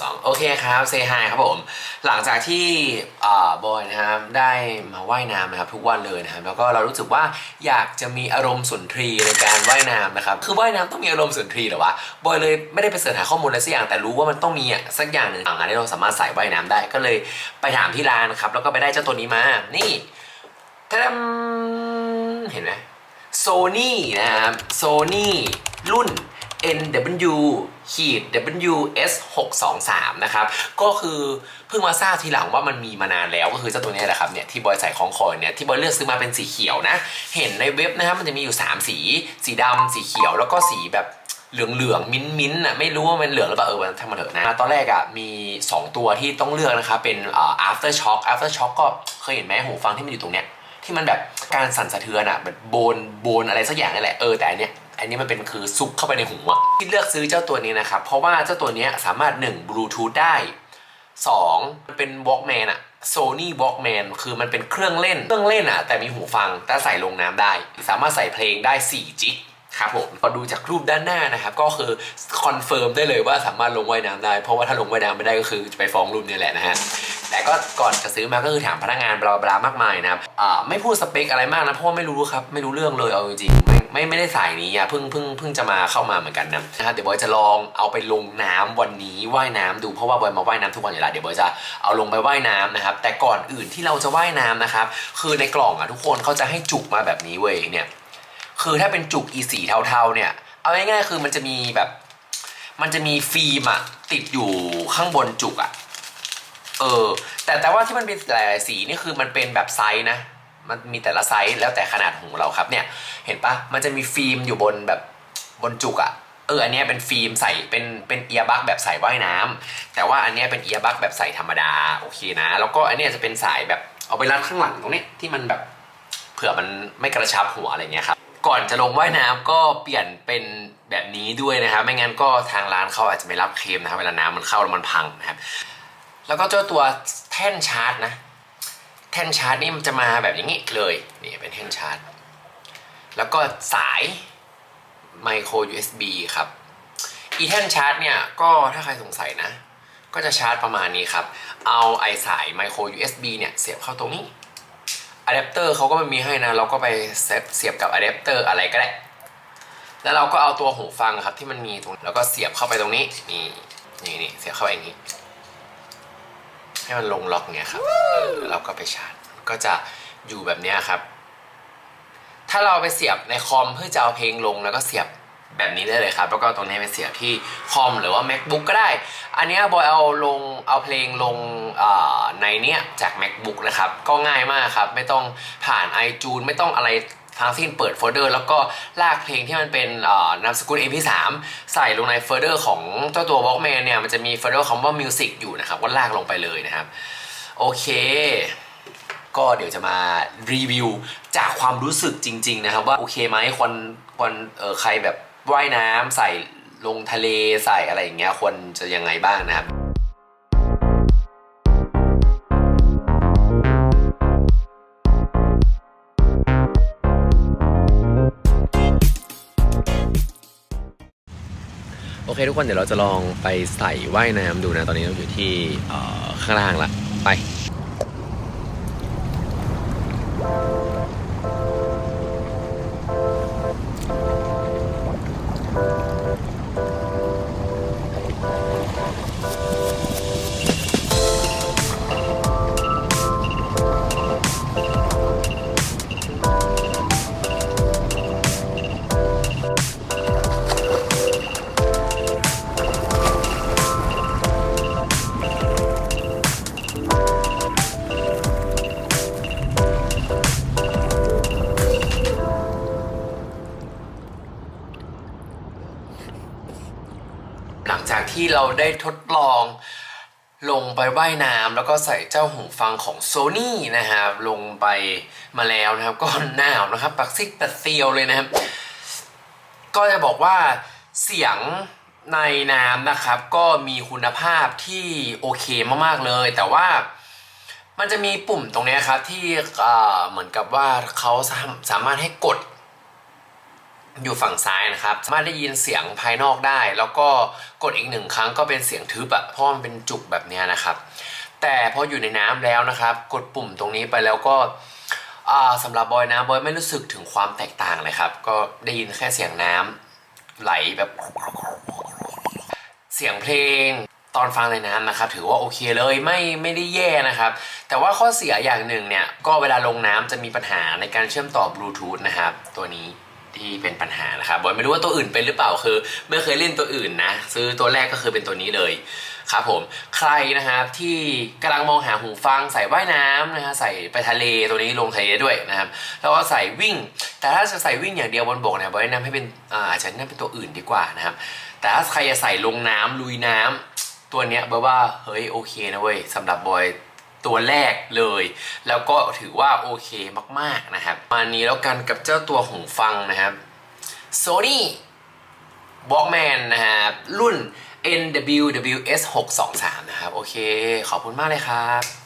2โอเคครับเซฮายครับผม หลังจากที่บอยนะครับได้มาว่ายน้ำนะครับทุกวันเลยนะครับแล้วก็เรารู้สึกว่าอยากจะมีอารมณ์สุนทรีในการว่ายน้ำนะครับคือว่ายน้ำต้องมีอารมณ์สุนทรีหรอวะบอยเลยไม่ได้ไปเสิร์ชหาข้อมูลอะไรสักอย่างแต่รู้ว่ามันต้องมีอะสักอย่างหนึ่งอ่างที่เราสามารถใส่ว่ายน้ำได้ก็เลยไปถามที่ร้านนะครับแล้วก็ไปได้เจ้าตัวนี้มานี่ทำเห็นไหมโซนี่นะครับโซนี่รุ่น NW ขีด WS 623นะครับ ก็คือเพิ่งมาทราบทีหลังว่ามันมีมานานแล้วก็คือเจ้าตัวนี้แหละครับเนี่ยที่บอยใส่ของคอยเนี่ยที่บอยเลือกซื้อมาเป็นสีเขียวนะ เห็นในเว็บนะครับมันจะมีอยู่ 3 สี สีดำสีเขียวแล้วก็สีแบบเหลืองเหลืองมิ้นท์มิ้นท์อะไม่รู้ว่ามันเหลืองหรือเปล่าเออมันทำมาเถอะนะตอนแรกอะมี 2 ตัวที่ต้องเลือกนะครับเป็น after shock after shock ก็เคยเห็นไหมหูฟังที่มันอยู่ตรงเนี้ยที่มันแบบการสั่นสะเทือนอะแบบโบนโบนอะไรสักอย่างนี่แหละเออแต่อันเนี้ย อันนี้มันเป็นคือซุกเข้าไปในหูอะที่เลือกซื้อเจ้าตัวนี้นะครับ เพราะว่าเจ้าตัวนี้สามารถ1บลูทูธได้2มันเป็น Walkman อะ Sony Walkman คือมันเป็นเครื่องเล่น เครื่องเล่นอะแต่มีหูฟังแต่ใส่ลงน้ำได้ สามารถใส่เพลงได้4จิกครับผมพอดูจากรูปด้านหน้านะครับ ก็คือคอนเฟิร์มได้เลยว่าสามารถลงว่ายน้ำได้ เพราะว่าถ้าลงว่ายน้ำไม่ได้ก็คือจะไปฟ้องรูปนี้แหละนะฮะ แต่ก็ก่อนจะซื้อมาก็คือถามพนักงานบลาบลามากมายนะครับอ่าไม่พูดสเปคอะไรมากนะเพราะว่าไม่รู้ครับไม่รู้เรื่องเลยเอาจริงไม่ไม่ไม่ได้สายนี้อะเพิ่งเพิ่งเพิ่งจะมาเข้ามาเหมือนกันนะนะฮะเดี๋ยวบอยจะลองเอาไปลงน้ำวันนี้ว่ายน้ำดูเพราะว่าบอยมาว่ายน้ำทุกวันอยู่แล้วเดี๋ยวบอยจะเอาลงไปว่ายน้ำนะครับ แต่ก่อนอื่นที่เราจะว่ายน้ำนะครับ คือในกล่องอะทุกคนเขาจะให้จุกมาแบบนี้เว้ยเนี่ยคือถ้าเป็นจุกอีสีเทาๆเนี่ย เอาง่ายๆคือมันจะมีแบบ มันจะมีฟิล์มอะติดอยู่ข้างบนจุกอะ เออ แต่แต่ว่าที่มันเป็นหลายๆสีนี่คือมันเป็นแบบไซส์นะ มันมีแต่ละไซส์แล้วแต่ขนาดหูเราครับเนี่ย เห็นปะมันจะมีฟิล์มอยู่บนแบบบนจุกอะเอออันนี้เป็นฟิล์มใส่เป็นเป็นเอียบักแบบใส่ว่ายน้ำแต่ว่าอันนี้เป็นเอียบักแบบใส่ธรรมดาโอเคนะ แล้วก็อันนี้จะเป็นสายแบบเอาไปรัดข้างหลังตรงนี้ที่มันแบบเผื่อมันไม่กระชับหัวอะไรเงี้ยครับก่อนจะลงว่ายน้ำก็เปลี่ยนเป็นแบบนี้ด้วยนะครับ ไม่งั้นก็ทางร้านเขาอาจจะไม่รับเคลมนะครับเวลาน้ำมันเข้าแล้วมันพังนะครับ แล้วก็เจ้าตัวแท่นชาร์จนะ แท่นชาร์จนี่มันจะมาแบบอย่างนี้เลยนี่เป็นแท่นชาร์จ แล้วก็สายไมโคร USB ครับอีแท่นชาร์จเนี่ยก็ถ้าใครสงสัยนะ ก็จะชาร์จประมาณนี้ครับ เอาไอสายไมโคร USB เนี่ยเสียบเข้าตรงนี้อะแดปเตอร์เขาก็ไม่มีให้นะ เราก็ไปเซฟเสียบกับอะแดปเตอร์อะไรก็ได้ แล้วเราก็เอาตัวหูฟังครับที่มันมีตรงแล้วก็เสียบเข้าไปตรงนี้นี่นี่นี่เสียบเข้าไปอย่างนี้ ให้มันลงล็อกเนี้ยครับเราก็ไปชาร์จก็จะอยู่แบบเนี้ยครับ ถ้าเราไปเสียบในคอมเพื่อจะเอาเพลงลงแล้วก็เสียบแบบนี้ได้เลยครับ แล้วก็ตรงนี้ไปเสียบที่คอมหรือว่า macbook ก็ได้ อันเนี้ยบอยเอาลงเอาเพลงลงในเนี้ยจาก macbook นะครับ ก็ง่ายมากครับ ไม่ต้องผ่าน iTunes ไม่ต้องอะไร ทั้งสิ้นเปิดโฟลเดอร์ แล้วก็ลากเพลงที่มันเป็นนามสกุล mp3 ใส่ลงในโฟลเดอร์ของเจ้าตัว walkman เนี่ยมันจะมีโฟลเดอร์คำว่า music อยู่นะครับก็ลากลงไปเลยนะครับ โอเค ก็เดี๋ยวจะมารีวิวจากความรู้สึกจริง ๆ นะครับว่าโอเคไหมควรควรเออใครแบบว่ายน้ำใส่ลงทะเลใส่อะไรอย่างเงี้ยควรจะยังไงบ้างนะครับ อเคทุกคนเดี๋ยวเราจะลองไปใส่ว่ายน้ำดูนะ ตอนนี้เราอยู่ที่ข้างล่างละไป ที่เราได้ทดลองลงไปว่ายน้ำแล้วก็ใส่เจ้าหูฟังของ Sony นะครับลงไปมาแล้วนะครับ ก็หนาวนะครับ ปักซิกปัดเซียวเลยนะครับ ก็จะบอกว่าเสียงในน้ำนะครับ ก็มีคุณภาพที่โอเคมากๆเลย แต่ว่ามันจะมีปุ่มตรงนี้ครับที่เอ่อเหมือนกับว่าเขาสามารถให้กด อยู่ฝั่งซ้ายนะครับ สามารถได้ยินเสียงภายนอกได้ แล้วก็กดอีกหนึ่งครั้งก็เป็นเสียงทึบอะเพราะมันเป็นจุกแบบนี้นะครับ แต่พออยู่ในน้ำแล้วนะครับ กดปุ่มตรงนี้ไปแล้วก็อ่าสำหรับบอยนะบอยไม่รู้สึกถึงความแตกต่างเลยครับ ก็ได้ยินแค่เสียงน้ำไหลแบบ เสียงเพลงตอนฟังในน้ำนะครับ ถือว่าโอเคเลยไม่ไม่ได้แย่นะครับ แต่ว่าข้อเสียอย่างหนึ่งเนี่ย ก็เวลาลงน้ำจะมีปัญหาในการเชื่อมต่อบลูทูธนะครับ ตัวนี้ ที่เป็นปัญหานะครับบอยไม่รู้ว่าตัวอื่นเป็นหรือเปล่าคือ ไม่เคยเล่นตัวอื่นนะ ซื้อตัวแรกก็คือเป็นตัวนี้เลยครับผมใครนะครับที่กำลังมองหาหูฟังใส่ว่ายน้ำนะฮะใส่ไปทะเลตัวนี้ลงทะเลได้ด้วยนะครับแล้วก็ใส่วิ่ง แต่ถ้าจะใส่วิ่งอย่างเดียวบนบกเนี่ยบอยแนะนำให้เป็นอ่าจจะแนะนำเป็นตัวอื่นดีกว่านะครับ แต่ถ้าใครจะใส่ลงน้ำลุยน้ำตัวเนี้ยบอยว่าเฮ้ยโอเคนะเว้ยสำหรับบอย ตัวแรกเลย แล้วก็ถือว่าโอเคมากๆนะครับมานี้แล้วกันกับเจ้าตัวหูฟังนะครับ Sony Walkman นะครับรุ่น NWWS 623นะครับ โอเค ขอบคุณมากเลยครับ